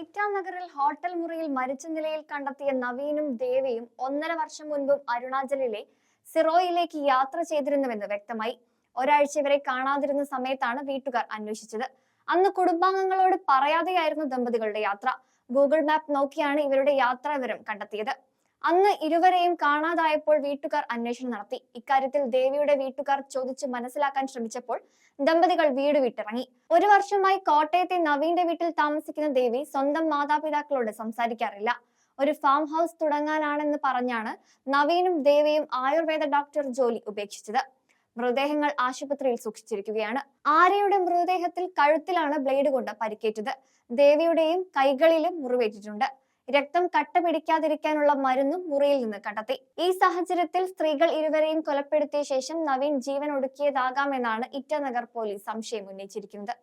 ഇറ്റാനഗറിൽ hotel മുറിയിൽ മരിച്ച നിലയിൽ കണ്ടെത്തിയ നവീനും ദേവിയും ഒന്നര വർഷം മുൻപും അരുണാചലിലെ സിറോയിലേക്ക് യാത്ര ചെയ്തിരുന്നുവെന്ന് വ്യക്തമായി. ഒരാഴ്ച വരെ കാണാതിരുന്ന സമയത്താണ് വീട്ടുകാർ അന്വേഷിച്ചത്. അന്ന് കുടുംബാംഗങ്ങളോട് പറയാതെയായിരുന്നു ദമ്പതികളുടെ യാത്ര. ഗൂഗിൾ മാപ്പ് നോക്കിയാണ് ഇവരുടെ യാത്രാ വിവരം കണ്ടെത്തിയത്. അന്ന് ഇരുവരെയും കാണാതായപ്പോൾ വീട്ടുകാർ അന്വേഷണം നടത്തി. ഇക്കാര്യത്തിൽ ദേവിയുടെ വീട്ടുകാർ ചോദിച്ച് മനസ്സിലാക്കാൻ ശ്രമിച്ചപ്പോൾ ദമ്പതികൾ വീട് വിട്ടിറങ്ങി. ഒരു വർഷമായി കോട്ടയത്തെ നവീന്റെ വീട്ടിൽ താമസിക്കുന്ന ദേവി സ്വന്തം മാതാപിതാക്കളോട് സംസാരിക്കാറില്ല. ഒരു ഫാം ഹൗസ് തുടങ്ങാനാണെന്ന് പറഞ്ഞാണ് നവീനും ദേവിയും ആയുർവേദ ഡോക്ടർ ജോലി ഉപേക്ഷിച്ചത്. മൃതദേഹങ്ങൾ ആശുപത്രിയിൽ സൂക്ഷിച്ചിരിക്കുകയാണ്. ആര്യയുടെ മൃതദേഹത്തിൽ കഴുത്തിലാണ് ബ്ലേഡ് കൊണ്ട് പരിക്കേറ്റത്. ദേവിയുടെയും കൈകളിലും മുറിവേറ്റിട്ടുണ്ട്. രക്തം കട്ട പിടിക്കാതിരിക്കാനുള്ള മരുന്നും മുറിയിൽ നിന്ന് കണ്ടെത്തി. ഈ സാഹചര്യത്തിൽ സ്ത്രീകൾ ഇരുവരെയും കൊലപ്പെടുത്തിയ ശേഷം നവീൻ ജീവൻ ഒടുക്കിയതാകാമെന്നാണ് ഇറ്റാനഗർ പോലീസ് സംശയം ഉന്നയിച്ചിരിക്കുന്നത്.